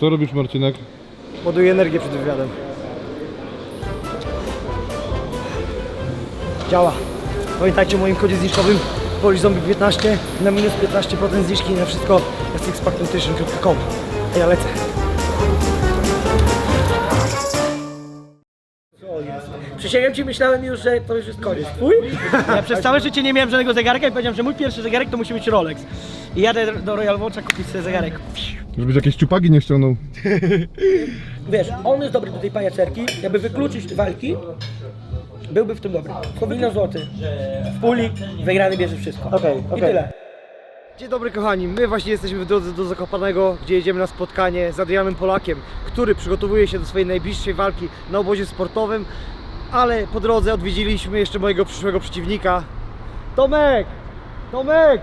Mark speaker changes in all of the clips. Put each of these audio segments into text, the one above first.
Speaker 1: Co robisz Marcinek?
Speaker 2: Ładuję energię przed wywiadem. Działa. Pamiętajcie o moim kodzie zniżkowym PoliZombie 15 na minus 15% zniżki na wszystko na sixpacknutrition.com. A ja lecę.
Speaker 3: Przysięgam ci, myślałem już, że to już jest koniec. Twój? Ja przez całe życie nie miałem żadnego zegarka i powiedziałem, że mój pierwszy zegarek to musi być Rolex. I jadę do Royal Watcha kupić sobie zegarek.
Speaker 1: Żebyś jakieś ciupagi nie ściągnął.
Speaker 3: Wiesz, on jest dobry do tej pajacerki, jakby wykluczyć walki, byłby w tym dobry. Powinno złoty. W puli wygrany bierze wszystko.
Speaker 2: Okej,
Speaker 3: I
Speaker 2: okej.
Speaker 3: tyle.
Speaker 2: Dzień dobry kochani, my właśnie jesteśmy w drodze do Zakopanego, gdzie jedziemy na spotkanie z Adrianem Polakiem, który przygotowuje się do swojej najbliższej walki na obozie sportowym, ale po drodze odwiedziliśmy jeszcze mojego przyszłego przeciwnika. Tomek! Tomek!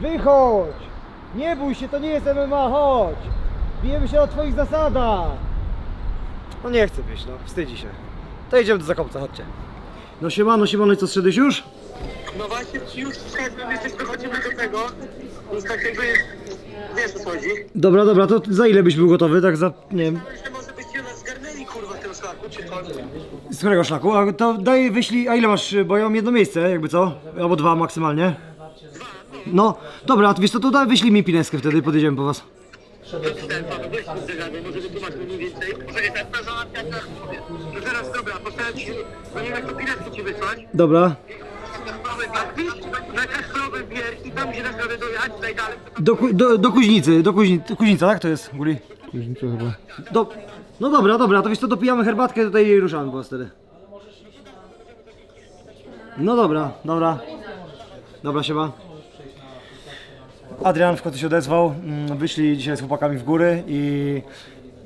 Speaker 2: Wychodź! Nie bój się, to nie jest MMA, chodź! Bijemy się na twoich zasadach! No nie chce być, no, wstydzi się. To jedziemy do Zakopca, chodźcie. No siemano, siemano, i co, zszedłeś już?
Speaker 4: No właśnie już wszedłem, jeszcze dochodzimy do tego. Już tak jakby, wiesz o co chodzi?
Speaker 2: Dobra, dobra, to za ile byś był gotowy, tak za, nie wiem,
Speaker 4: Że może byście nas zgarnęli kurwa tym szlaku, czy co?
Speaker 2: Z którego szlaku? A to daj wyślij, a ile masz, bo ja mam jedno miejsce, jakby co? Albo dwa maksymalnie. No, dobra, a wiesz co, to daj wyślij mi pineskę wtedy podjedziemy po was.
Speaker 4: Ten pan, weź mi zegarek, może wytłumacz mi mniej więcej. Może jest tak na teraz dobra, postaram ci, no nie wiem jak to ci wysłać.
Speaker 2: Dobra.
Speaker 4: A ty na Kasprowy wierch i tam nas dojechać, najdalej.
Speaker 2: Do, Ku- do, do Kuźnicy, do Kuźnicy, Kuźnica, tak to jest, Guli?
Speaker 1: Różnica chyba.
Speaker 2: Do, no dobra, dobra, to wiesz co, dopijamy herbatkę tutaj i ruszamy po was wtedy. No dobra, dobra. Dobra, siema. Adrian w końcu się odezwał. Mm, Wyszli dzisiaj z chłopakami w góry i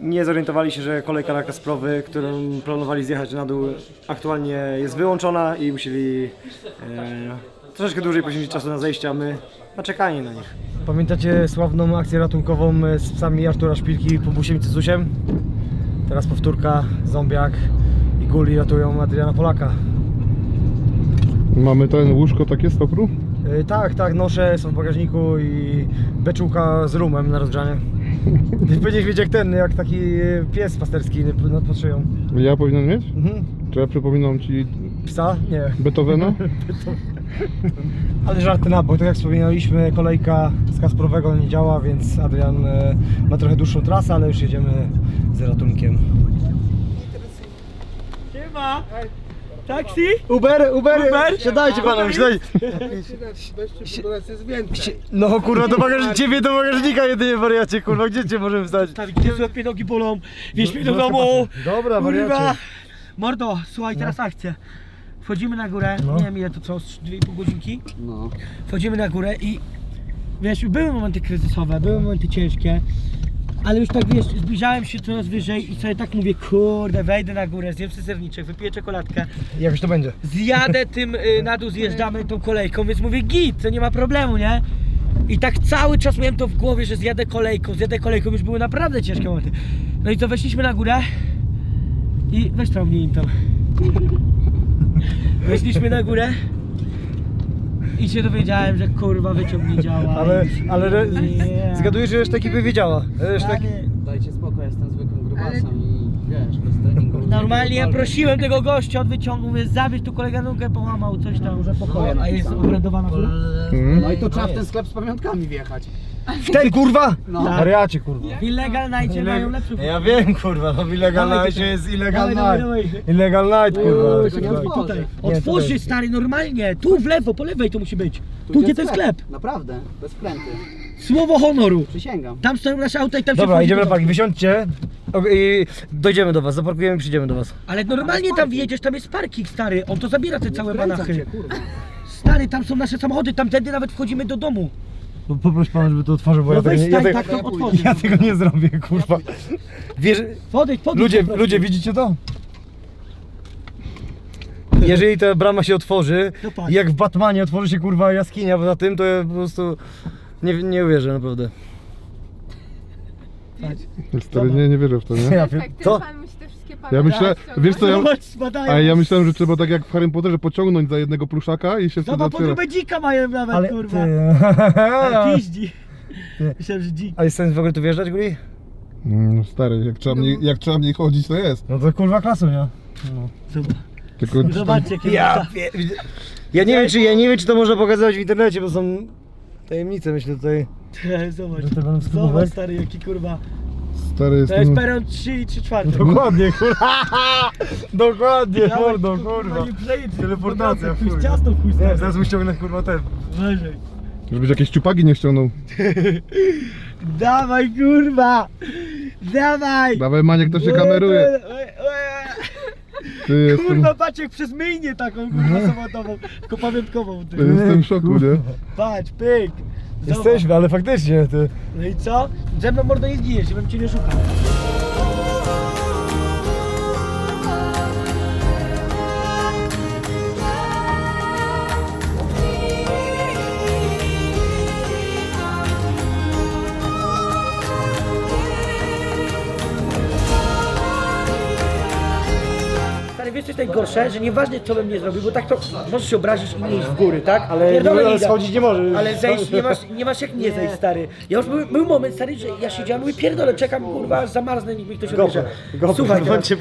Speaker 2: nie zorientowali się, że kolejka na Kasprowy, którą planowali zjechać na dół, aktualnie jest wyłączona i musieli e, troszeczkę dłużej poświęcić czasu na zejście, a my na czekanie na nich. Pamiętacie sławną akcję ratunkową z psami Artura Szpilki po busiem i Cezusiem? Teraz powtórka, Zombiak i Guli ratują Adriana Polaka.
Speaker 1: Mamy ten łóżko takie z topru?
Speaker 2: Yy, tak, tak, noszę, są w bagażniku i beczułka z rumem na rozgrzanie. Będziesz wiedzieć jak ten, jak taki yy, pies pasterski nad pod szyją.
Speaker 1: Ja powinien mieć?
Speaker 2: Mhm.
Speaker 1: Czy ja przypominam ci
Speaker 2: Psa? Nie.
Speaker 1: Beethovena?
Speaker 2: Ale żarty na bok, tak jak wspominaliśmy, kolejka z Kasprowego nie działa, więc Adrian e, ma trochę dłuższą trasę, ale już jedziemy z ratunkiem.
Speaker 3: Siema! Taksi?
Speaker 2: Uber, Uber,
Speaker 3: Uber?
Speaker 2: siadajcie panem, siadajcie. Si- No kurwa, do bagażnika, ciebie do bagażnika jedynie wariacie, kurwa, gdzie cię możemy wstać?
Speaker 3: Tak, gdzie mnie nogi bolą? Wieź mnie do domu!
Speaker 2: Dobra,
Speaker 3: Kurwa!
Speaker 2: wariacie.
Speaker 3: Mordo, słuchaj, teraz akcja. Wchodzimy na górę,
Speaker 2: No.
Speaker 3: nie wiem ile to co, z 2,5 godzinki? No. Wchodzimy na górę i wiesz, były momenty kryzysowe, były momenty ciężkie, ale już tak wiesz, zbliżałem się coraz wyżej i sobie tak mówię, kurde, wejdę na górę, zjem serniczek, wypiję czekoladkę,
Speaker 2: Jakoś to będzie.
Speaker 3: zjadę tym y, na dół, zjeżdżamy tą kolejką, więc mówię git, to nie ma problemu, nie? I tak cały czas miałem to w głowie, że zjadę kolejką, zjadę kolejką, już były naprawdę ciężkie momenty. No i to weszliśmy na górę i weź tam mnie im tam. Weszliśmy na górę i się dowiedziałem, że kurwa wyciąg nie działa.
Speaker 2: Ale,
Speaker 3: i-
Speaker 2: ale re,
Speaker 3: Nie.
Speaker 2: zgaduję, że reszta ekipy wiedziała. Reszta.
Speaker 3: Ale
Speaker 5: Dajcie spokój, jestem zwykłym grubasem i wiesz, bez treningu.
Speaker 3: Normalnie ja prosiłem tego gościa od wyciągu, mówię, zabierz tu kolega nogę, połamał coś tam, że pokojem, a jest obrandowana fura?
Speaker 1: Mhm.
Speaker 5: No i tu trzeba w ten sklep z pamiątkami wjechać.
Speaker 2: W ten kurwa!
Speaker 5: No.
Speaker 2: Wariacie kurwa.
Speaker 3: W Illegal Nightie mają lepszy
Speaker 2: Ja wiem kurwa, no w Illegal Night jest Illegal Night. Illegal Night kurwa.
Speaker 3: Otwórzcie
Speaker 2: tutaj.
Speaker 3: stary, normalnie, tu w lewo, po lewej to musi być. Tu,
Speaker 5: gdzie
Speaker 3: gdzie ten sklep.
Speaker 5: Naprawdę, bez wkręty.
Speaker 3: Słowo honoru.
Speaker 5: Przysięgam.
Speaker 3: Tam stoją nasze auta i tam się
Speaker 2: Dobra,
Speaker 3: wchodzi
Speaker 2: idziemy
Speaker 3: do
Speaker 2: na parking, wysiądźcie o- i dojdziemy do was, zaparkujemy i przyjdziemy do was.
Speaker 3: Ale normalnie tam wjedziesz, tam jest parking stary, on to zabiera te całe
Speaker 5: Wkręcam kurwa.
Speaker 3: Stary, tam są nasze samochody, tamtędy nawet wchodzimy do domu.
Speaker 2: No poproś pan, żeby to otworzył, bo
Speaker 3: No
Speaker 2: ja, tego nie, ja,
Speaker 3: stań
Speaker 2: tego,
Speaker 3: tak, to otworzy.
Speaker 2: ja tego nie zrobię kurwa. Wiesz,
Speaker 3: Podejdź, podejdź.
Speaker 2: ludzie,
Speaker 3: po prostu.
Speaker 2: ludzie widzicie to? Jeżeli ta brama się otworzy,
Speaker 3: patrz.
Speaker 2: jak w Batmanie otworzy się kurwa jaskinia poza tym, to ja po prostu nie, nie uwierzę naprawdę.
Speaker 1: Stary, nie, nie wierzę w to, nie?
Speaker 2: Ja,
Speaker 6: Tak, ten
Speaker 2: to,
Speaker 6: pan musi te wszystkie
Speaker 1: Ja myślę, wiesz co, ja,
Speaker 3: Zobacz, spadają.
Speaker 1: a ja myślałem, że trzeba tak jak w Harry Potterze pociągnąć za jednego pluszaka i się wtedy
Speaker 3: Zobacz,
Speaker 1: otwiera.
Speaker 3: podróbę dzika mają nawet,
Speaker 2: ale
Speaker 3: kurwa.
Speaker 2: ty,
Speaker 3: Ale piździ. Myślałem, że dzik.
Speaker 2: A jest sens w ogóle tu wjeżdżać, Guli?
Speaker 1: Mm, stary, jak trzeba, mniej, jak trzeba mniej chodzić, to jest.
Speaker 2: No to kurwa klasu, nie?
Speaker 1: Tylko czy tam-
Speaker 3: Zobaczcie, jakie
Speaker 2: Ja, ja nie wiem, czy ja nie wiem, czy to można pokazywać w internecie, bo są tajemnice, myślę tutaj.
Speaker 3: Zobacz,
Speaker 2: to będą
Speaker 3: zobacz
Speaker 2: spróbować?
Speaker 3: stary, jaki kurwa.
Speaker 1: stary jest
Speaker 3: To jest
Speaker 1: ten-
Speaker 3: peron 3 i 3 czwarte.
Speaker 2: Dokładnie, kurwa. Dokładnie, mordo,
Speaker 3: kurwa,
Speaker 2: kurwa.
Speaker 3: nie przejdź.
Speaker 2: Teleportacja, chuj.
Speaker 3: Pójść ciasto w chuj
Speaker 2: Nie,
Speaker 3: stary.
Speaker 2: zaraz mu ściągnę kurwa ten.
Speaker 3: Uważaj.
Speaker 1: Żebyś jakieś ciupagi nie ściągnął.
Speaker 3: Dawaj kurwa! Dawaj!
Speaker 1: Dawaj Maniek, to się kameruje. Ty jestem,
Speaker 3: Kurwa patrz jak przez myjnię taką kurwa samolotową, tylko pamiątkową. Ty.
Speaker 1: ty jestem w szoku, nie?
Speaker 3: Patrz, pyk! Zobacz.
Speaker 2: Jesteśmy, ale faktycznie, ty.
Speaker 3: No i co? Ze mną mordo nie zginiesz, ja bym cię nie szukał. Wiesz co jest najgorsze? Że nieważne co bym nie zrobił, bo tak to możesz się obrazić i nie iść w góry, tak?
Speaker 2: Ale
Speaker 3: Pierdolę
Speaker 2: nie-
Speaker 3: idę.
Speaker 2: schodzić nie możesz.
Speaker 3: Ale zejść nie masz, nie masz jak nie zejść, stary. Ja już był, był moment, stary, że ja siedziałem, mówię, pierdolę, czekam, kurwa, aż zamarzne, niech mi ktoś odbierze. Słuchaj, teraz,
Speaker 2: bądźcie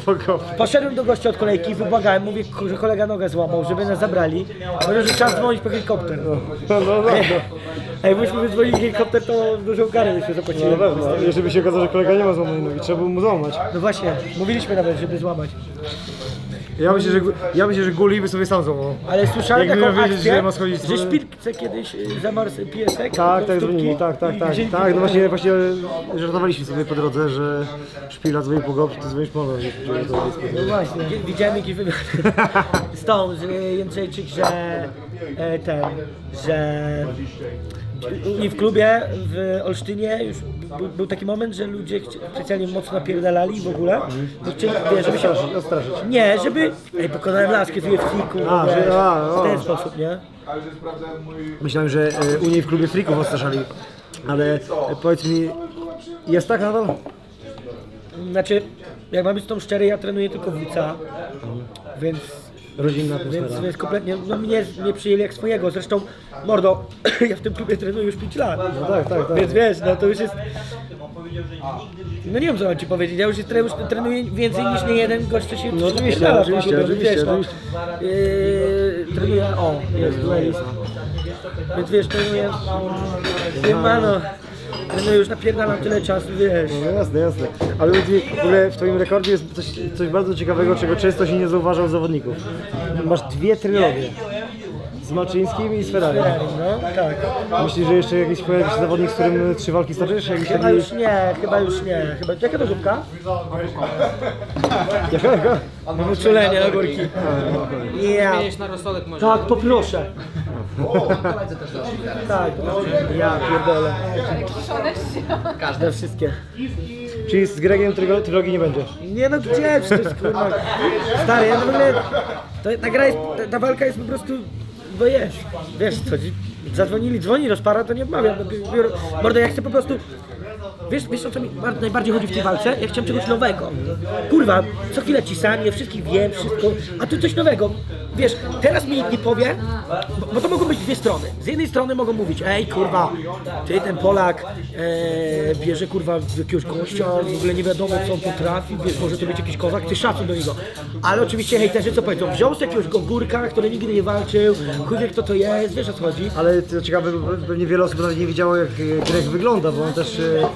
Speaker 3: poszedłem do gościa od kolejki, wybłagałem, mówię, że kolega nogę złamał, żeby nas zabrali. Powiedział, że trzeba dzwonić po helikopter.
Speaker 2: No, no, no.
Speaker 3: A jakbyśmy wydzwonili helikopter, to dużą karę byśmy
Speaker 2: No
Speaker 3: zapłacili.
Speaker 2: na pewno. Jeżeli by się okazało, że kolega nie ma złamanej nogi, trzeba by mu złamać.
Speaker 3: No właśnie, mówiliśmy nawet, żeby złamać.
Speaker 2: Ja myślę, że, ja myślę, że Guli by sobie sam złamał.
Speaker 3: Ale słyszałem
Speaker 2: Jakby
Speaker 3: taką
Speaker 2: miał wiedzieć,
Speaker 3: akcję,
Speaker 2: że ma schodzić z-
Speaker 3: że szpilce kiedyś y, zamarł piesek.
Speaker 2: Tak,
Speaker 3: do
Speaker 2: tak,
Speaker 3: stópki
Speaker 2: dzwonili, tak, tak,
Speaker 3: i
Speaker 2: tak.
Speaker 3: wzięli
Speaker 2: Tak, no właśnie, właśnie żartowaliśmy sobie po drodze, że szpila dzwoni po go, ty dzwonisz po.
Speaker 3: No właśnie, wi- widziałem jakiś wywiad z tą, z Jędrzejczyk, że e, ten, że nich w klubie w Olsztynie już był, był taki moment, że ludzie chci- specjalnie mocno napierdalali w ogóle, bo chcieli, wiesz, żeby się...
Speaker 2: Odstraszyć.
Speaker 3: Nie, żeby... Ej, pokonałem laskę z UFC-ku,
Speaker 2: A,
Speaker 3: wiesz,
Speaker 2: że- a,
Speaker 3: w
Speaker 2: o.
Speaker 3: ten sposób, nie?
Speaker 2: Myślałem, że e, u niej w klubie frików odstraszali. Ale e, powiedz mi, jest tak nadal?
Speaker 3: Znaczy, jak mam być z tą szczery, ja trenuję tylko WCA, więc
Speaker 2: Rodzinna
Speaker 3: Więc,
Speaker 2: atmosfera.
Speaker 3: więc kompletnie, no mnie, mnie przyjęli jak swojego, zresztą mordo, ja w tym klubie trenuję już 5 lat.
Speaker 2: No tak, tak, tak.
Speaker 3: Więc wiesz, no to już jest... No nie wiem co mam ci powiedzieć, ja już, jest, już trenuję więcej niż nie jeden gość, co się
Speaker 2: No oczywiście, oczywiście, oczywiście,
Speaker 3: wiesz, no.
Speaker 2: oczywiście.
Speaker 3: Yy, trenuję, o, jest duelist. Więc wiesz, trenuję, nie ma no, trenuję już napierdalam tyle czasu, wiesz.
Speaker 2: No jasne, jasne. Ale mi, w ogóle w twoim rekordzie jest coś, coś bardzo ciekawego, czego często się nie zauważa u zawodników. Masz dwie trylogie. Z Malczyńskim i z Ferrari.
Speaker 3: No, tak.
Speaker 2: Myślisz, że jeszcze jakiś pojawi się zawodnik, z którym trzy walki stoczysz? Jakiś
Speaker 3: Chyba
Speaker 2: taki...
Speaker 3: już nie, chyba już nie. Chyba, jaka to zupka?
Speaker 2: Jaka, jaka?
Speaker 3: Mam uczulenie na górki. Ja.
Speaker 5: na rozsądek może.
Speaker 3: Tak, poproszę. Tak, ja pierdolę. Każde wszystkie.
Speaker 2: Czyli z Gregiem trylo- trylogii nie będzie.
Speaker 3: Nie no gdzie, czy to jest kurwa. Stary, ja w ogóle. To, ta gra jest, ta, ta walka jest po prostu. Bo jest. Wiesz co, ci zadzwonili, dzwoni rozpara, to nie odmawiam. No, bi- Mordo, ja chcę po prostu. Wiesz, wiesz o co mi bar- najbardziej chodzi w tej walce? Ja chciałem czegoś nowego. Kurwa, co chwilę ci sam, ja wszystkich wiem, wszystko, a tu coś nowego. Wiesz, teraz mi nie powie, bo, bo to mogą być dwie strony. Z jednej strony mogą mówić, ej kurwa, ty ten Polak e, bierze kurwa jakiegoś gościa, w ogóle nie wiadomo co on potrafi, wiesz, może to być jakiś kozak, ty szacun do niego. Ale oczywiście hejterzy co powiedzą, wziął sobie jakiegoś górka, który nigdy nie walczył, chuj wie kto to jest, wiesz o co chodzi.
Speaker 2: Ale to ciekawe, bo pewnie wiele osób nawet nie wiedziało jak e, Greg wygląda, bo on też... e,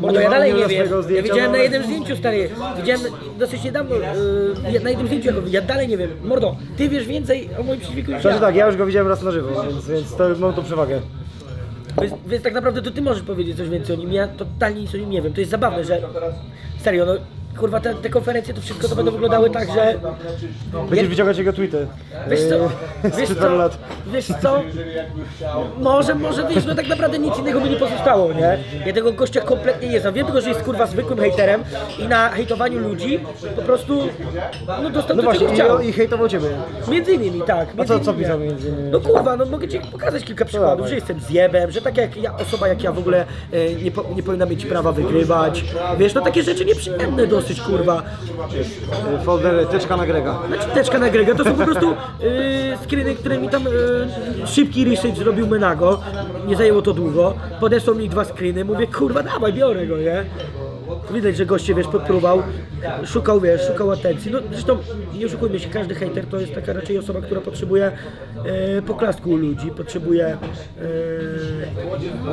Speaker 3: Mordo, ja
Speaker 2: ma-
Speaker 3: dalej nie wiem. Ja widziałem na jednym zdjęciu, stary. Widziałem dosyć niedawno, yy, na jednym zdjęciu, ja dalej nie wiem. Mordo, ty wiesz więcej o moim przeciwniku niż
Speaker 2: Znaczy
Speaker 3: ja.
Speaker 2: tak, ja już go widziałem raz na żywo, więc, więc to mam tą przewagę.
Speaker 3: Więc, więc tak naprawdę to ty możesz powiedzieć coś więcej o nim. Ja totalnie nic o nim nie wiem. To jest zabawne, że serio, no kurwa, te, te konferencje, to wszystko to będą wyglądały tak, że...
Speaker 2: Będziesz wyciągać jego tweety.
Speaker 3: Wiesz co,
Speaker 2: e,
Speaker 3: wiesz co,
Speaker 2: lat.
Speaker 3: wiesz co, może, może wiesz, no tak naprawdę nic innego mi nie pozostało, nie? Ja tego gościa kompletnie nie znam, wiem tylko, że jest kurwa zwykłym hejterem i na hejtowaniu ludzi po prostu, no dostał
Speaker 2: No
Speaker 3: to, czego
Speaker 2: właśnie,
Speaker 3: chciał.
Speaker 2: i, i hejtował ciebie.
Speaker 3: Między innymi, tak.
Speaker 2: A
Speaker 3: między
Speaker 2: co, co
Speaker 3: innymi,
Speaker 2: pisał
Speaker 3: ja.
Speaker 2: między innymi?
Speaker 3: No kurwa, no mogę ci pokazać kilka przykładów,
Speaker 2: dawaj.
Speaker 3: że jestem zjebem, że tak jak ja, osoba jak ja w ogóle e, nie, po, nie powinna mieć prawa wygrywać. Wiesz, no takie rzeczy nieprzyjemne dosyć, kurwa.
Speaker 2: E, Folder teczka na Grega.
Speaker 3: Znaczy teczka na Grega, to są po prostu yy, screeny, które mi tam yy, szybki research zrobił Menago, nie zajęło to długo, podesłał mi dwa screeny, mówię kurwa dawaj, biorę go, nie? Widać, że goście, wiesz, podpróbował, szukał, wiesz, szukał atencji. No zresztą, nie oszukujmy się, każdy hejter to jest taka raczej osoba, która potrzebuje e, poklasku u ludzi, potrzebuje... E,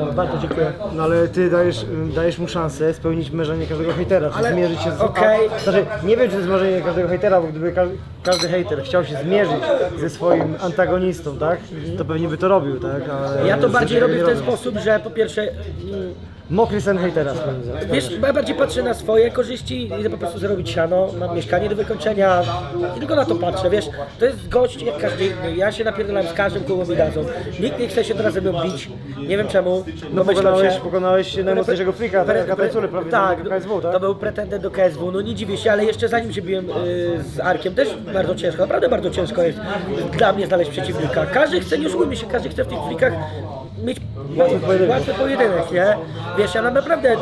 Speaker 3: o, bardzo dziękuję.
Speaker 2: No ale ty dajesz, dajesz mu szansę spełnić marzenie każdego hejtera,
Speaker 3: Ale-
Speaker 2: zmierzyć się z...
Speaker 3: okej.
Speaker 2: A, Znaczy, nie wiem czy to jest marzenie każdego hejtera, bo gdyby każdy, każdy hejter chciał się zmierzyć ze swoim antagonistą, tak? To pewnie by to robił, tak? Ale
Speaker 3: Ja to bardziej robię w ten sposób, że po pierwsze, mm,
Speaker 2: Mokry sen hejtera spędza.
Speaker 3: wiesz, ja bardziej patrzę na swoje korzyści, idę po prostu zarobić siano, mam mieszkanie do wykończenia i tylko na to patrzę, wiesz, to jest gość jak każdy inny, ja się napierdalam z każdym, kogo mi dadzą. Nikt nie chce się teraz ze mną bić, nie wiem czemu,
Speaker 2: No pokonałeś,
Speaker 3: się-
Speaker 2: pokonałeś najmocniejszego frika, tak? Jak Atańcule prawie
Speaker 3: tak,
Speaker 2: do KSW, tak?
Speaker 3: to był pretendent do KSW, no nie dziwię się, ale jeszcze zanim się biłem y, z Arkiem, też bardzo ciężko, naprawdę bardzo ciężko jest dla mnie znaleźć przeciwnika. Każdy chce, nie oszukujmy się, każdy chce w tych frikach mieć łatwy pojedynek. nie? Wiesz, ja mam naprawdę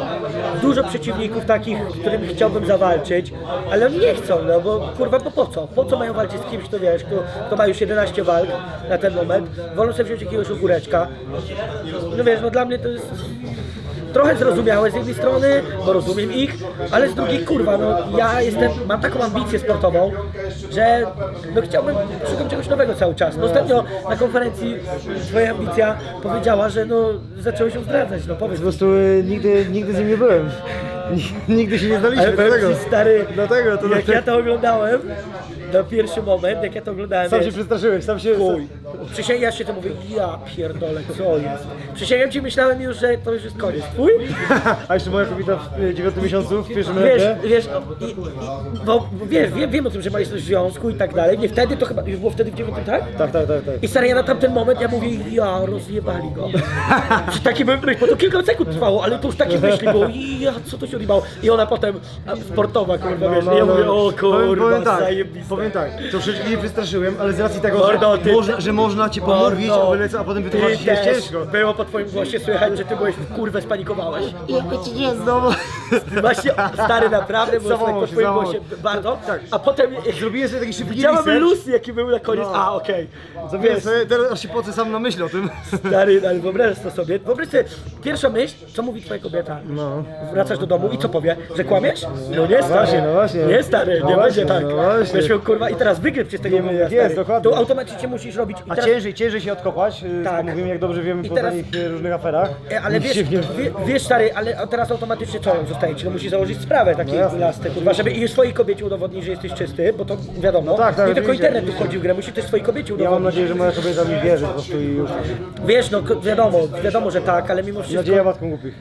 Speaker 3: dużo przeciwników takich, z którymi chciałbym zawalczyć, ale oni nie chcą, no bo kurwa, bo po co? Po co mają walczyć z kimś, kto wiesz, kto, kto ma już 11 walk na ten moment, wolą sobie wziąć jakiegoś ogóreczka. No wiesz, no dla mnie to jest trochę zrozumiałe z jednej strony, bo rozumiem ich, ale z drugiej kurwa, no ja jestem, mam taką ambicję sportową, że no chciałbym, szukam czegoś nowego cały czas. No ostatnio na konferencji twoja ambicja powiedziała, że no zaczęło się zdradzać, no powiedz
Speaker 2: Po prostu y, nigdy, nigdy z nim nie byłem. Nigdy się nie znaliśmy,
Speaker 3: ale powiem
Speaker 2: dlatego.
Speaker 3: ci, stary,
Speaker 2: Dlatego, to
Speaker 3: jak
Speaker 2: dlatego.
Speaker 3: ja to oglądałem, na pierwszy moment, jak ja to oglądałem,
Speaker 2: Sam się
Speaker 3: wiesz,
Speaker 2: przestraszyłeś, sam się...
Speaker 3: Chuj. Przysięgam ja się to mówię, ja pierdolę, co jest? Przysięgam ci, myślałem już, że to już jest koniec. Twój?
Speaker 2: A jeszcze moja kobieta w dziewiątym miesiącu, w pierwszym
Speaker 3: Wiesz,
Speaker 2: roku.
Speaker 3: wiesz, i, i, bo wiesz, wiem, wiem o tym, że ma jesteś w związku i tak dalej. Nie wtedy to chyba, już było wtedy w dziewiątym, tak?
Speaker 2: Tak, tak, tak, tak.
Speaker 3: I stary, ja na tamten moment, ja mówię, ja, rozjebali go. Czy takie były myśli, bo to kilka sekund trwało, ale to już takie myśli było, ja, co to się odjebało. I ona potem, a, sportowa, kurwa, wiesz, i ja mówię, o
Speaker 2: powiem,
Speaker 3: kurwa,
Speaker 2: powiem tak, powiem tak, troszeczkę się wystraszyłem, ale z racji tego,
Speaker 3: Mordo,
Speaker 2: że,
Speaker 3: ty-
Speaker 2: można, że można cię pomówić,
Speaker 3: Mordo,
Speaker 2: a, wylecę, a potem wytłumaczyć
Speaker 3: ty
Speaker 2: jest
Speaker 3: też.
Speaker 2: ciężko.
Speaker 3: Było po twoim głosie słychać, że ty byłeś w kurwę spanikowałeś.
Speaker 2: Nie, znowu.
Speaker 3: Właśnie, stary, naprawdę, było
Speaker 2: Załamał
Speaker 3: słychać po
Speaker 2: się,
Speaker 3: twoim głosie
Speaker 2: się.
Speaker 3: bardzo.
Speaker 2: Tak.
Speaker 3: A potem
Speaker 2: Zrobiłem sobie taki szybki
Speaker 3: widziałem
Speaker 2: research.
Speaker 3: luz, jaki był na koniec.
Speaker 2: No.
Speaker 3: A, okej.
Speaker 2: Zrobiłem
Speaker 3: Wiesz,
Speaker 2: sobie, teraz aż się pocę sam na myśl o tym.
Speaker 3: Stary, ale wyobraź to sobie. Wyobraź sobie, pierwsza myśl, co mówi twoja kobieta?
Speaker 2: No.
Speaker 3: Wracasz do domu i co powie? Że kłamiesz? No nie, stary.
Speaker 2: właśnie, no właśnie.
Speaker 3: Nie, stary,
Speaker 2: No
Speaker 3: nie
Speaker 2: właśnie,
Speaker 3: będzie tak.
Speaker 2: no właśnie.
Speaker 3: Kurwa, i teraz wygryw się z tego mówię,
Speaker 2: jest, dokładnie.
Speaker 3: To automatycznie musisz robić. I
Speaker 2: A
Speaker 3: teraz,
Speaker 2: ciężej, ciężej się odkopać,
Speaker 3: Tak.
Speaker 2: tak. mówimy jak dobrze wiemy
Speaker 3: I
Speaker 2: po
Speaker 3: teraz-
Speaker 2: takich e, różnych aferach.
Speaker 3: E, Ale
Speaker 2: Nikt
Speaker 3: wiesz,
Speaker 2: się w nie-
Speaker 3: wie, wiesz stary, ale a teraz automatycznie co zostaje ci? No musisz założyć sprawę takiej
Speaker 2: No jasne.
Speaker 3: lasty, kurwa, żeby i swojej kobiecie udowodnić, że jesteś czysty, bo to wiadomo,
Speaker 2: No tak, tak,
Speaker 3: nie tylko
Speaker 2: oczywiście.
Speaker 3: internet tu wchodzi w grę, musisz też swojej kobiecie
Speaker 2: Ja
Speaker 3: udowodnić.
Speaker 2: mam nadzieję, że moja kobieta mi wierzy po prostu i już.
Speaker 3: Wiesz, no ko- wiadomo, wiadomo, że tak, ale mimo wszystko...
Speaker 2: Nadzieja matką głupich.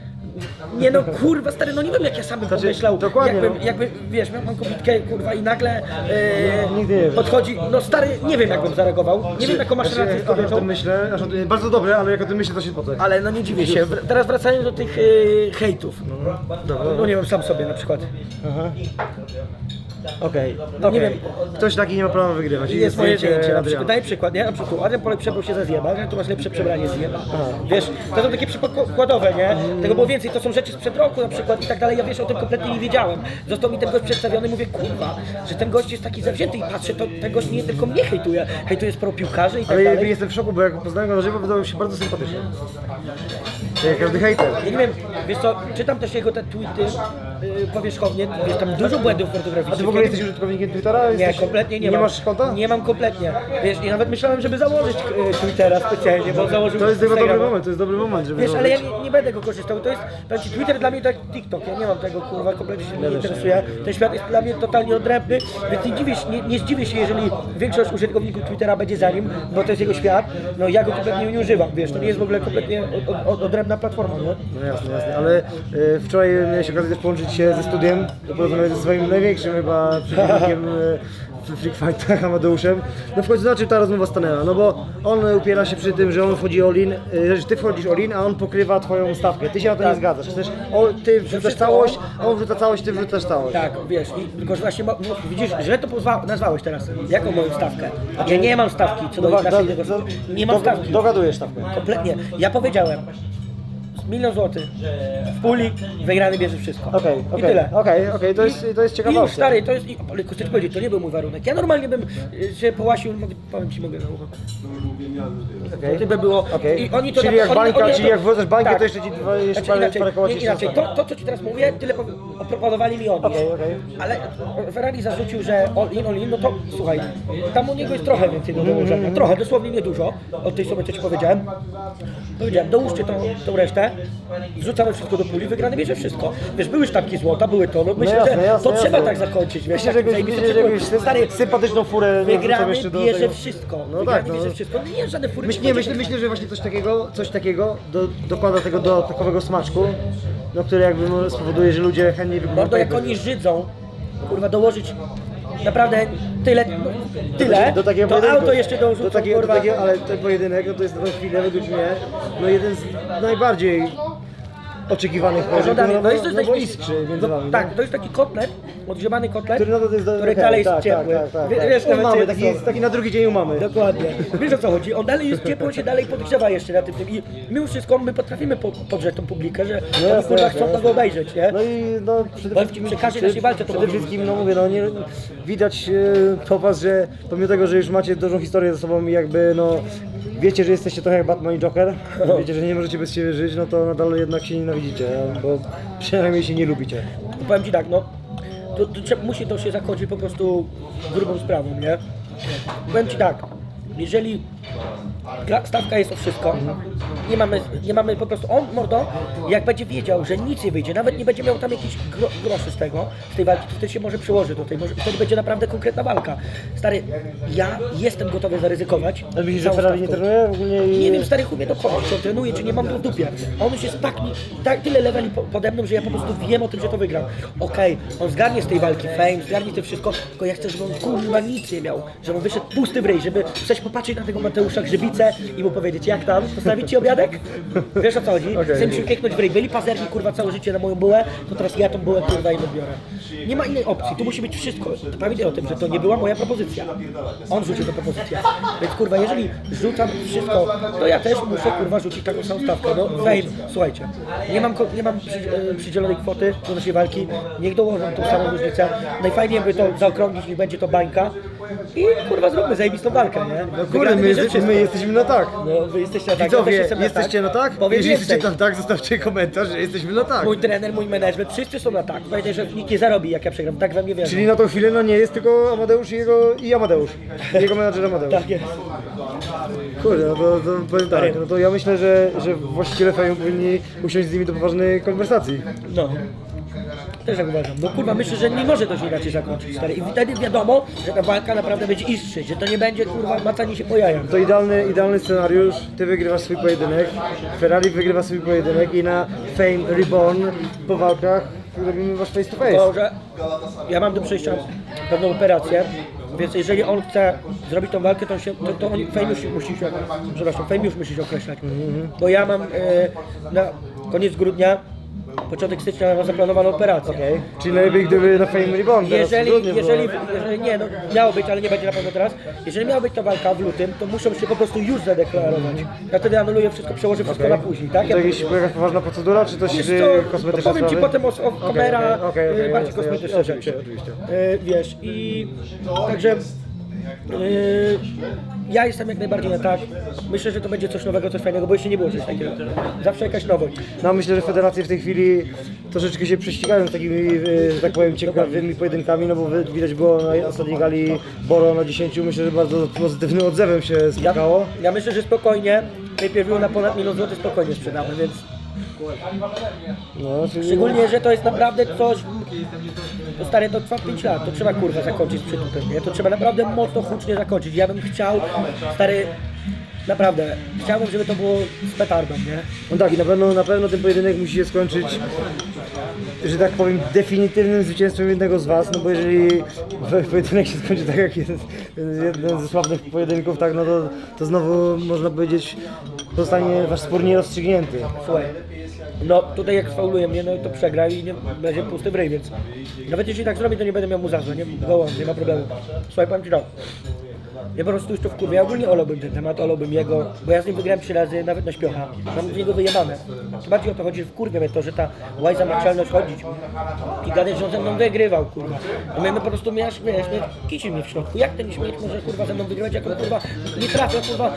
Speaker 3: Nie no, kurwa stary, no nie wiem jak ja sam bym
Speaker 2: Znaczy,
Speaker 3: pomyślał,
Speaker 2: dokładnie,
Speaker 3: jakbym,
Speaker 2: no.
Speaker 3: jakby, wiesz, miał mam kobietkę, kurwa, i nagle e,
Speaker 2: Nigdy nie
Speaker 3: podchodzi, no stary, nie wiem jak bym zareagował, nie wiem jaką masz
Speaker 2: Znaczy,
Speaker 3: relację z
Speaker 2: jak o
Speaker 3: kobietą,
Speaker 2: tym myślę, aż o tym, bardzo dobre, ale jak o tym myślę, to się pocę.
Speaker 3: ale no nie dziwię się. Wr- Teraz wracając do tych e, hejtów, no nie wiem, sam sobie na przykład.
Speaker 2: Aha. Okej,
Speaker 3: No nie wiem.
Speaker 2: Ktoś taki nie ma prawa wygrywać. I
Speaker 3: Jest moje zdjęcie, na
Speaker 2: Adriana.
Speaker 3: przykład. Daj przykład, nie? Na przykład Adrian Polek przebrał się za zjeba, Adrian, tu masz lepsze przebranie zjeba. Wiesz, to są takie przykładowe, nie? Tego było więcej, to są rzeczy sprzed roku na przykład i tak dalej. Ja wiesz, o tym kompletnie nie wiedziałem. Został mi ten gość przedstawiony, mówię, kurwa, że ten gość jest taki zawzięty i patrzę, to ten gość nie tylko mnie hejtuje, hejtuje sporo piłkarzy i tak
Speaker 2: Ale
Speaker 3: dalej.
Speaker 2: jestem w szoku, bo jak poznałem go na żywo, mi się bardzo sympatyczny. Jak każdy hejter.
Speaker 3: Ja nie wiem, wiesz co, czytam też jego te tweety yy, powierzchownie, wiesz, tam dużo błędów ortograficznych.
Speaker 2: A ty w ogóle jesteś użytkownikiem Twittera?
Speaker 3: Nie,
Speaker 2: Jesteś...
Speaker 3: kompletnie nie,
Speaker 2: Nie
Speaker 3: mam.
Speaker 2: masz konta?
Speaker 3: Nie mam kompletnie. Wiesz, i nawet myślałem, żeby założyć e, Twittera specjalnie, bo założył
Speaker 2: To jest chyba dobry
Speaker 3: Instagrama.
Speaker 2: moment, to jest dobry moment, żeby
Speaker 3: Wiesz, ale ja nie, nie będę go korzystał. To jest, powiem ci, Twitter dla mnie to jak TikTok. Ja nie mam tego, kurwa, kompletnie się nie interesuje. Ten świat jest dla mnie totalnie odrębny, więc nie, dziwię się, nie, nie zdziwię się, jeżeli większość użytkowników Twittera będzie za nim, bo to jest jego świat. No ja go kompletnie nie używam, wiesz, to nie jest w ogóle kompletnie od, od, odrębna platforma, nie?
Speaker 2: No jasne, jasne, ale e, wczoraj miałeś okazję też połączyć się ze studiem, porozmawiać ze swoim największym chyba przeciwnikiem e, w Freak Fightach, Amadeuszem. No w końcu na czym ta rozmowa stanęła? No bo on upiera się przy tym, że on wchodzi all-in, e, że ty wchodzisz all-in, a on pokrywa twoją stawkę. Ty się na to nie zgadzasz. Chcesz, o, ty wrzucasz
Speaker 3: wszystko
Speaker 2: całość, a on wrzuca całość, ty wrzucasz całość.
Speaker 3: Tak, wiesz, i tylko że właśnie mo- widzisz, źle to pozwa- nazwałeś teraz. Jaką moją stawkę? Ja nie mam stawki co do
Speaker 2: No, do-
Speaker 3: tego.
Speaker 2: do-
Speaker 3: Nie mam
Speaker 2: do-
Speaker 3: stawki.
Speaker 2: Dogadujesz stawkę.
Speaker 3: Kompletnie. Ja powiedziałem, milion złotych w puli, wygrany bierze wszystko.
Speaker 2: Okej,
Speaker 3: I
Speaker 2: okej,
Speaker 3: tyle.
Speaker 2: okej, okej, to jest, to jest ciekawa
Speaker 3: I już
Speaker 2: opcja.
Speaker 3: stary, to jest, i- ale chcę ci powiedzieć, to nie był mój warunek. Ja normalnie bym y, się połasił, mogę, powiem ci, mogę na ucho.
Speaker 2: Okej.
Speaker 3: To by było,
Speaker 2: Okej.
Speaker 3: i oni to
Speaker 2: Czyli jak
Speaker 3: oni-
Speaker 2: bańka,
Speaker 3: oni
Speaker 2: czyli jak włożysz bańkę,
Speaker 3: tak.
Speaker 2: to jeszcze ci dwa- jeszcze
Speaker 3: Znaczy,
Speaker 2: parę-
Speaker 3: inaczej,
Speaker 2: parę koła
Speaker 3: nie,
Speaker 2: ci
Speaker 3: inaczej. To, to, co ci teraz mówię, tyle powie- oproponowali mi oni.
Speaker 2: Okej, okej.
Speaker 3: Ale Ferrari zarzucił, że all in, all in, no to słuchaj, tam u niego jest trochę więcej do
Speaker 2: Mhm,
Speaker 3: dołożenia. Trochę, dosłownie niedużo, od tej sumy, co ci powiedziałem. Powiedziałem, dołóżcie tą, tą resztę, zrzucamy wszystko do puli, wygrany bierze wszystko. Wiesz, były sztabki złota, były to, no myślę,
Speaker 2: jasne,
Speaker 3: że
Speaker 2: jasne,
Speaker 3: to trzeba
Speaker 2: jasne.
Speaker 3: tak zakończyć, wiesz,
Speaker 2: Myślę, że jakąś,
Speaker 3: zajebisty
Speaker 2: myślę, że jakąś stary, sympatyczną furę wrzucam
Speaker 3: Wygrany
Speaker 2: jeszcze do
Speaker 3: bierze
Speaker 2: tego.
Speaker 3: wszystko,
Speaker 2: No
Speaker 3: wygrany
Speaker 2: tak, no.
Speaker 3: bierze wszystko, no nie żadne fury.
Speaker 2: Myślę, nie, myślę, myślę, że właśnie coś takiego, coś takiego do, dokłada tego dodatkowego smaczku, no, który jakby no, spowoduje, że ludzie chętniej
Speaker 3: Mordo, jak oni żydzą, kurwa, dołożyć naprawdę tyle, no, tyle,
Speaker 2: do takiego
Speaker 3: to
Speaker 2: pojedynku.
Speaker 3: auto jeszcze dorzucą,
Speaker 2: do takiego, do
Speaker 3: kurwa.
Speaker 2: takiego, ale ten pojedynek, no to jest na tą chwilę według mnie, no jeden z najbardziej oczekiwanych pojedynków, no,
Speaker 3: no jest
Speaker 2: no,
Speaker 3: to
Speaker 2: no
Speaker 3: jest
Speaker 2: bo
Speaker 3: taki,
Speaker 2: iskrzy między
Speaker 3: no,
Speaker 2: wami.
Speaker 3: tak,
Speaker 2: no.
Speaker 3: to jest taki kotlet, odgrzewany kotlet,
Speaker 2: Który no to jest do,
Speaker 3: który dalej jest
Speaker 2: tak,
Speaker 3: ciepły.
Speaker 2: Tak, tak, tak.
Speaker 3: Wiesz, nawet
Speaker 2: mamy, taki, taki na drugi dzień mamy.
Speaker 3: Dokładnie. Wiesz o co chodzi? On dalej jest ciepły, on się dalej podgrzewa jeszcze na tym tym i mimo wszystko my potrafimy po, podrzeć tą publikę, że no
Speaker 2: jasne,
Speaker 3: kurwa chcą to obejrzeć, nie?
Speaker 2: No i no przede wszystkim,
Speaker 3: przy każdej naszej walce to
Speaker 2: przede wszystkim, no mówię, no nie, widać e, po was, że pomimo tego, że już macie dużą historię ze sobą i jakby no wiecie, że jesteście trochę jak Batman i Joker, wiecie, że nie możecie bez siebie żyć, no to nadal jednak się nienawidzicie, bo przynajmniej się nie lubicie.
Speaker 3: Powiem ci tak, no, to, to trzeba, musi to się zakończyć po prostu grubą sprawą, nie? Powiem ci tak, jeżeli gra- stawka jest o wszystko, nie mamy, nie mamy po prostu, on, mordo, jak będzie wiedział, że nic nie wyjdzie, nawet nie będzie miał tam jakichś gro, groszy z tego, z tej walki, to wtedy się może przyłoży do tej, może, wtedy będzie naprawdę konkretna walka. Stary, ja jestem gotowy zaryzykować.
Speaker 2: Ale myślisz, że
Speaker 3: całą
Speaker 2: Ferrari nie
Speaker 3: stawką.
Speaker 2: trenuje ogólnie i...
Speaker 3: Nie wiem, stary mnie to chodzi, czy on trenuje, czy nie mam go w dupie. On już jest tak, tak tyle leveli po, pode mną, że ja po prostu wiem o tym, że to wygram. Okej, on zgarnie z tej walki fame, zgarnie to wszystko, tylko ja chcę, żeby on kurwa nic nie miał, żeby on wyszedł pusty w ryj, żeby chcesz popatrzeć na tego Mateusza Grzybicę i mu powiedzieć, jak tam, postawić ci obiadek? Wiesz o co chodzi?
Speaker 2: Okej.
Speaker 3: Chcę mi się upieknąć w ryj. Byli pazerni kurwa całe życie na moją bułę, to teraz ja tą bułę kurwa im odbiorę. Nie ma innej opcji, tu musi być wszystko. Pamiętaj o tym, że to nie była moja propozycja. On rzucił tę propozycję. Więc kurwa, jeżeli rzucam wszystko, to ja też muszę kurwa rzucić taką samą stawkę. No fame, słuchajcie, nie mam, nie mam przy, e, przydzielonej kwoty do naszej walki, niech dołożą tą samą różnicę. Najfajniej by to zaokrąglić, niech będzie to bańka. I kurwa zróbmy zajebistą walkę, nie?
Speaker 2: No kurde, my, jeste, my jesteśmy na tak.
Speaker 3: No wy jesteście na tak, ja też
Speaker 2: Widzowie,
Speaker 3: jestem na
Speaker 2: jesteście na tak?
Speaker 3: Powiem
Speaker 2: Jeżeli
Speaker 3: więcej.
Speaker 2: jesteście na tak, zostawcie komentarz, że jesteśmy na tak.
Speaker 3: Mój trener, mój management, wszyscy są na tak. Pamiętaj, że nikt nie zarobi jak ja przegram, tak wam nie wierzę.
Speaker 2: Czyli na tą chwilę no nie jest tylko Amadeusz i jego i Amadeusz. Jego menadżer Amadeusz.
Speaker 3: Tak jest.
Speaker 2: Kurde, no to, to powiem tak, no to ja myślę, że, że właściciele Fejmu powinni usiąść z nimi do poważnej konwersacji.
Speaker 3: No. Też tak uważam. No kurwa, myślę, że nie może to się inaczej zakończyć, stary. I wtedy wiadomo, że ta walka naprawdę będzie istrzyć, że to nie będzie kurwa macanie się po jajach.
Speaker 2: To idealny, idealny scenariusz, ty wygrywasz swój pojedynek, Ferrari wygrywa swój pojedynek i na Fame Reborn po walkach robimy wasz face to face.
Speaker 3: To, że ja mam do przejścia pewną operację, więc jeżeli on chce zrobić tą walkę, to, się, to, to on, Fame już musi się, przepraszam, Fame już musi się określać. Bo ja mam e, na koniec grudnia, początek stycznia mam zaplanowaną operację.
Speaker 2: Okej. Czyli najlepiej gdyby na Fame Reborn teraz
Speaker 3: Jeżeli,
Speaker 2: grudniu było.
Speaker 3: jeżeli, jeżeli, nie, no miało być, ale nie będzie na pewno teraz. Jeżeli miała być ta walka w lutym, to muszą się po prostu już zadeklarować. Ja wtedy anuluję wszystko, przełożę wszystko na później, tak?
Speaker 2: To
Speaker 3: Ja
Speaker 2: jakaś jakaś poważna procedura, czy
Speaker 3: Wiesz
Speaker 2: y,
Speaker 3: co,
Speaker 2: kosmetyczne
Speaker 3: powiem ci
Speaker 2: sprawy?
Speaker 3: potem o, o kamera,
Speaker 2: okej, okej,
Speaker 3: y,
Speaker 2: okej,
Speaker 3: bardziej
Speaker 2: jasne,
Speaker 3: kosmetyczne
Speaker 2: oczywiście,
Speaker 3: rzeczy.
Speaker 2: oczywiście.
Speaker 3: Y, wiesz, i także y, ja jestem jak najbardziej na tak. Myślę, że to będzie coś nowego, coś fajnego, bo jeszcze nie było czegoś takiego. Zawsze jakaś nowość.
Speaker 2: No myślę, że federacje w tej chwili troszeczkę się prześcigają z takimi, e, że tak powiem, ciekawymi pojedynkami, no bo wy- widać było na ostatniej gali Boro na 10, myślę, że bardzo pozytywnym odzewem się
Speaker 3: Ja,
Speaker 2: spotkało.
Speaker 3: ja myślę, że spokojnie, pay per view na ponad milion złotych spokojnie sprzedamy, więc
Speaker 2: No,
Speaker 3: Szczególnie, że to jest naprawdę coś. To stary, to trwa 5 lat, to trzeba kurwa zakończyć z przytupem, nie? To trzeba naprawdę mocno hucznie zakończyć. Ja bym chciał, stary, naprawdę, chciałbym, żeby to było z petardą, nie?
Speaker 2: No tak, i na pewno, na pewno ten pojedynek musi się skończyć, że tak powiem, definitywnym zwycięstwem jednego z Was, no bo jeżeli po- pojedynek się skończy tak jak jeden, jeden ze sławnych pojedynków, tak, no to, to znowu można powiedzieć, zostanie Wasz spór nierozstrzygnięty.
Speaker 3: Słuchaj, no tutaj jak sfauluje mnie, no to przegra i nie będzie pusty w ryj, więc nawet jeśli tak zrobi, to nie będę miał mu za złe, nie, nie ma problemu. Słuchaj, powiem Ci tak, Ja po prostu już to wkurwię. Ja ogólnie olałbym ten temat, olałbym jego, bo ja z nim wygrałem trzy razy, nawet na śpiocha. Mam w niego wyjebane. Bardziej o to chodzi, że wkurwia to, że ta łajza ma czelność chodzić i gadać, że on ze mną wygrywał, kurwa. A my, my po prostu miałeś, wiesz, mnie kisi mnie w środku. Jak ten śmieć może, kurwa, ze mną wygrywać, jak on, kurwa, nie trafia, kurwa,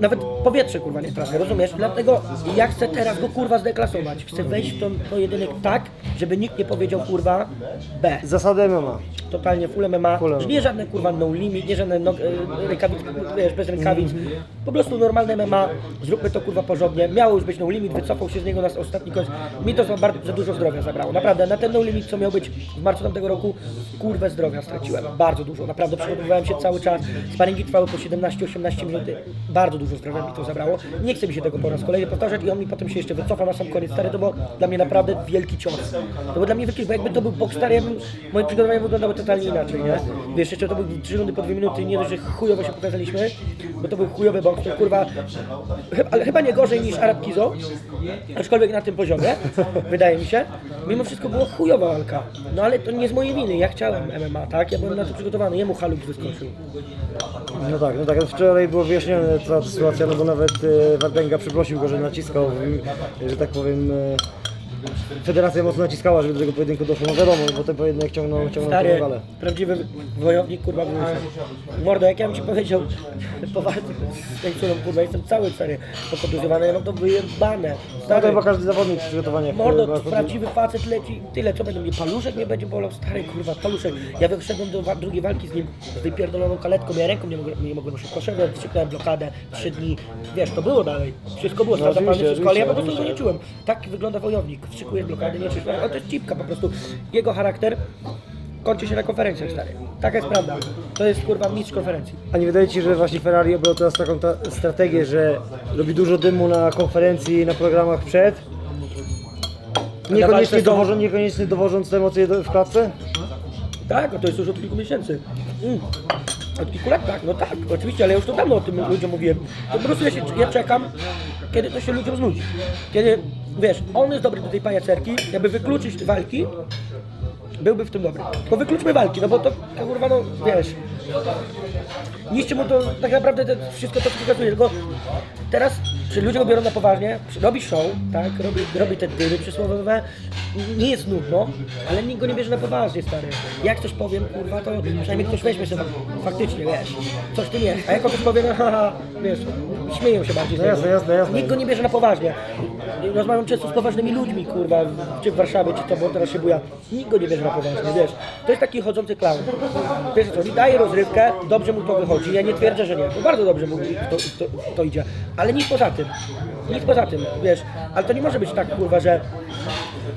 Speaker 3: nawet powietrze kurwa nie trafia, rozumiesz? Dlatego ja chcę teraz go kurwa zdeklasować. Chcę wejść w ten pojedynek tak, żeby nikt nie powiedział kurwa B.
Speaker 2: Zasady MMA.
Speaker 3: Totalnie full MMA.
Speaker 2: Full MMA.
Speaker 3: Nie żadne kurwa no limit, nie żadne no, e, rękawic, wiesz, bez rękawic. Po prostu normalne MMA. Zróbmy to kurwa porządnie. Miało już być no limit, wycofał się z niego na ostatni koniec. Mi to za bardzo za dużo zdrowia zabrało. Naprawdę, na ten no limit, co miał być w marcu tamtego roku, kurwę zdrowia straciłem. Bardzo dużo. Naprawdę przygotowywałem się cały czas. Sparingi trwały po 17-18 minut. Bardzo dużo zdrowia mi to zabrało. Nie chce mi się tego po raz kolejny powtarzać i on mi potem się jeszcze wycofa na sam koniec. Stary, to było dla mnie naprawdę wielki cios. To był dla mnie wielki, bo jakby to był boks stary, ja bym, moje przygotowania wyglądały totalnie inaczej, nie? Wiesz, jeszcze to były trzy rundy po dwie minuty nie dość, że chujowo się pokazaliśmy, bo to był chujowy boks, to kurwa, ale chyba nie gorzej niż Arab Kizo, aczkolwiek na tym poziomie, wydaje mi się. Mimo wszystko było chujowa walka, no ale to nie z mojej winy, ja chciałem MMA, tak? Ja byłem na to przygotowany, jemu Haluk wyskoczył.
Speaker 2: No tak, no tak. Wczoraj było wyjaśnione ta sytuacja, no bo nawet e, Wardenga przeprosił go, że naciskał, e, że tak powiem. Federacja mocno naciskała, żeby do tego pojedynku doszło. No wiadomo, bo ten pojedynek ciągnął, ciągnął
Speaker 3: Stary,
Speaker 2: galę.
Speaker 3: prawdziwy wojownik, kurwa, był Mordo, jak ja bym ci powiedział, poważnie, z tej córą, kurwa, jestem cały stary pokontuzjowany, ja mam to wyjebane.
Speaker 2: No to
Speaker 3: Stary,
Speaker 2: chyba każdy zawodnik w przygotowaniach.
Speaker 3: Mordo, prawdziwy facet leci, tyle, co będę mnie, paluszek mnie będzie bolał, stary, kurwa, paluszek. Ja wyszedłem do wa- drugiej walki z nim z wypierdoloną kaletką, ja ręką nie mogłem, nie mogłem ruszyć, poszedłem, wstrzyknąłem blokadę, trzy dni, wiesz, to było dalej, wszystko było,
Speaker 2: No,
Speaker 3: no,
Speaker 2: oczywiście,
Speaker 3: wszystko, ale ja po
Speaker 2: oczywiście,
Speaker 3: prostu tego nie czułem. Tak wygląda wojownik, wstrzykujesz blokady, nie czujesz, ale to jest cipka po prostu, jego charakter kończy się na konferencjach, stary. Taka jest prawda. To jest kurwa mistrz konferencji.
Speaker 2: A nie wydaje Ci że właśnie Ferrari obrał teraz taką ta strategię, że robi dużo dymu na konferencji, na programach przed? Niekoniecznie,
Speaker 3: tą-
Speaker 2: dowożą, niekoniecznie dowożąc te emocje do- w klatce?
Speaker 3: Tak, no to jest już od kilku miesięcy. Mm. Od kilku lat tak, no tak, oczywiście, ale ja już to dawno o tym ludziom mówiłem. To po prostu ja, się, ja czekam, kiedy to się ludziom znudzi. Kiedy, wiesz, on jest dobry do tej pajacerki, jakby wykluczyć walki, byłby w tym dobry. Tylko wykluczmy walki, no bo to, to kurwa, no wiesz, niszczy mu to tak naprawdę te, wszystko to, co pokazuje, tylko teraz czy ludzie go biorą na poważnie, robi show, tak, robi, robi te dymy przysłowiowe, nie jest nudno, ale nikt go nie bierze na poważnie, stary. Jak coś powiem, kurwa, to przynajmniej ktoś weźmie sobie faktycznie, wiesz, coś tym jest, a jak on coś powie, no haha, wiesz, śmieją się bardziej z
Speaker 2: No
Speaker 3: niego.
Speaker 2: jasne, jasne, jasne.
Speaker 3: Nikt go nie bierze na poważnie. Rozmawiam często z poważnymi ludźmi, kurwa, czy w Warszawie, czy to, bo teraz się buja. Nikt go nie bierze na poważnie, wiesz. To jest taki chodzący clown. Wiesz co, daje rozrywkę, dobrze mu to wychodzi. Ja nie twierdzę, że nie, bo bardzo dobrze mu to, to, to idzie. Ale nic poza tym. Nic poza tym, wiesz. Ale to nie może być tak, kurwa, że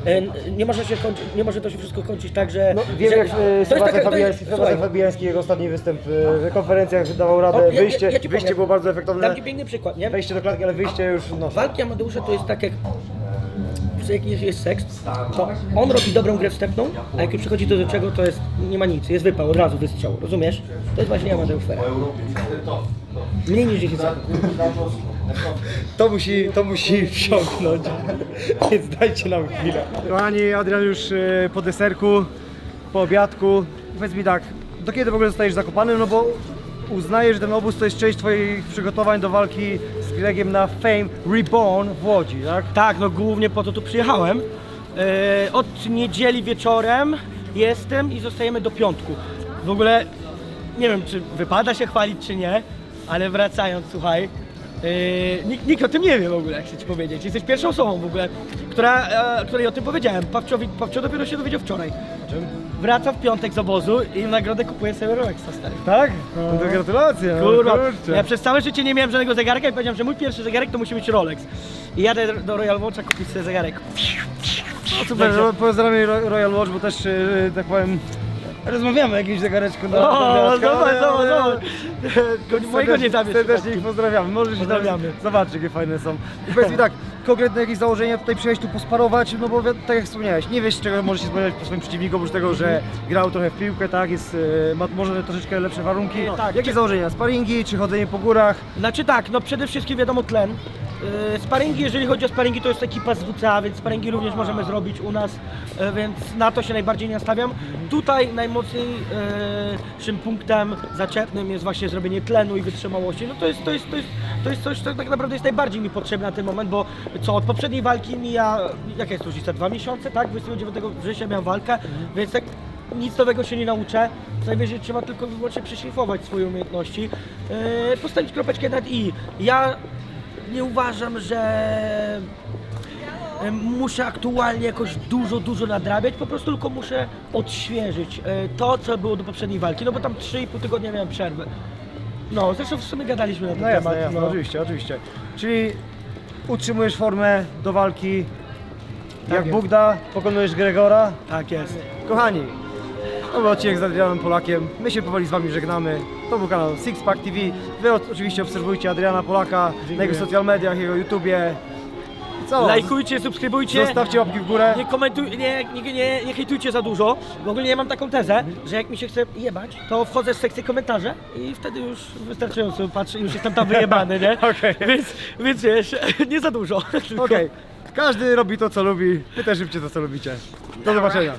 Speaker 3: e, nie może, się kończy, nie może to się wszystko kończyć tak, że...
Speaker 2: No, wiem
Speaker 3: że,
Speaker 2: jak e, Sebastian Fabiański,
Speaker 3: słuchaj,
Speaker 2: Fabiański, jego ostatni występ e, w konferencjach dawał radę,
Speaker 3: o, ja- ja-
Speaker 2: wyjście,
Speaker 3: ja ci
Speaker 2: wyjście
Speaker 3: powiem.
Speaker 2: było bardzo efektowne,
Speaker 3: Dam ci piękny przykład, nie?
Speaker 2: wejście do klatki, ale wyjście już, no.
Speaker 3: Walki Amadeusza to jest tak jak jak jest, jest seks, to on robi dobrą grę wstępną, a jak już przychodzi to do czego, to jest, nie ma nic, jest wypał, od razu wystrzał, rozumiesz? To jest właśnie Amadeusz Ferrer. Mniej niż 10 sekund.
Speaker 2: To musi, to musi wsiąknąć, więc dajcie nam chwilę. Kochani, Adrian już e, po deserku, po obiadku. Powiedz mi tak, do kiedy w ogóle zostajesz zakopany? No bo uznaję, że ten obóz to jest część twoich przygotowań do walki z Gregiem na Fame Reborn w Łodzi, tak?
Speaker 3: Tak, no głównie po to tu przyjechałem. E, od niedzieli wieczorem jestem i zostajemy do piątku. W ogóle nie wiem, czy wypada się chwalić, czy nie, ale wracając, słuchaj, e, nikt, nikt o tym nie wie w ogóle, jak chcę ci powiedzieć. Jesteś pierwszą osobą w ogóle, która, e, której o tym powiedziałem. Pawciowi, Pawcio dopiero się dowiedział wczoraj. Wraca w piątek z obozu i w nagrodę kupuje sobie Rolexa, stary.
Speaker 2: Tak? No to gratulacje. no
Speaker 3: Kurwa,
Speaker 2: kurczę.
Speaker 3: ja przez całe życie nie miałem żadnego zegarka i powiedziałem, że mój pierwszy zegarek to musi być Rolex. I jadę do Royal Watcha kupić sobie zegarek.
Speaker 2: No super, ro- pozdrawiam Ro- Royal Watch, bo też, e, tak powiem, rozmawiamy o jakimś zegareczku na
Speaker 3: O, zobacz, zobacz, zobacz. Mojego nie zabierz.
Speaker 2: Serdecznie ich pozdrawiamy, możesz się
Speaker 3: Pozdrawiamy.
Speaker 2: Zobacz, jakie fajne są. I powiedz mi tak, konkretne jakieś założenia tutaj przyjechać tu posparować, no bo wi- tak jak wspomniałeś, nie wiesz czego możesz się spodziewać po swoim przeciwniku, oprócz tego, że grał trochę w piłkę, tak, jest, e, ma może troszeczkę lepsze warunki.
Speaker 3: Tak.
Speaker 2: Jakie założenia? Sparingi, czy chodzenie po górach?
Speaker 3: Znaczy tak, no przede wszystkim wiadomo tlen. Yy, Sparingi, jeżeli chodzi o sparingi, to jest ekipa z WCA, więc sparingi również możemy zrobić u nas, yy, więc na to się najbardziej nie nastawiam. Tutaj najmocniejszym punktem zaczepnym jest właśnie zrobienie tlenu i wytrzymałości. No to jest, to jest, to jest, to jest coś, co tak naprawdę jest najbardziej mi potrzebne na ten moment, bo co, od poprzedniej walki mija, jaka jest różnica, dwa miesiące, tak? 29 września miałem walkę, więc tak nic nowego się nie nauczę. Najwyżej trzeba tylko wyłącznie przeszlifować swoje umiejętności, postawić kropeczkę nad i. Ja nie uważam, że e, muszę aktualnie jakoś dużo, dużo nadrabiać, po prostu tylko muszę odświeżyć e, to, co było do poprzedniej walki, no bo tam 3,5 tygodnia miałem przerwy. No, zresztą w sumie gadaliśmy na ten
Speaker 2: No jasne,
Speaker 3: temat.
Speaker 2: jasne,
Speaker 3: no.
Speaker 2: oczywiście, oczywiście. Czyli utrzymujesz formę do walki, jak
Speaker 3: jest.
Speaker 2: Bóg da, pokonujesz Gregora.
Speaker 3: Tak jest.
Speaker 2: Kochani, to był odcinek z Adrianem Polakiem. My się powoli z Wami żegnamy. To był kanał Sixpack TV. Wy oczywiście obserwujcie Adriana Polaka na jego social mediach, jego YouTubie. Co?
Speaker 3: Lajkujcie, subskrybujcie.
Speaker 2: Zostawcie łapki w górę.
Speaker 3: Nie komentuj, nie, nie, nie, nie hejtujcie za dużo. W ogóle ja mam taką tezę, że jak mi się chce jebać, to wchodzę w sekcję komentarze i wtedy już wystarczająco patrzę, już jestem tam wyjebany, nie?
Speaker 2: Okej.
Speaker 3: Więc, więc wiesz, nie za dużo. tylko-
Speaker 2: Okej. Każdy robi to, co lubi. Wy też róbcie to, co lubicie. Do zobaczenia.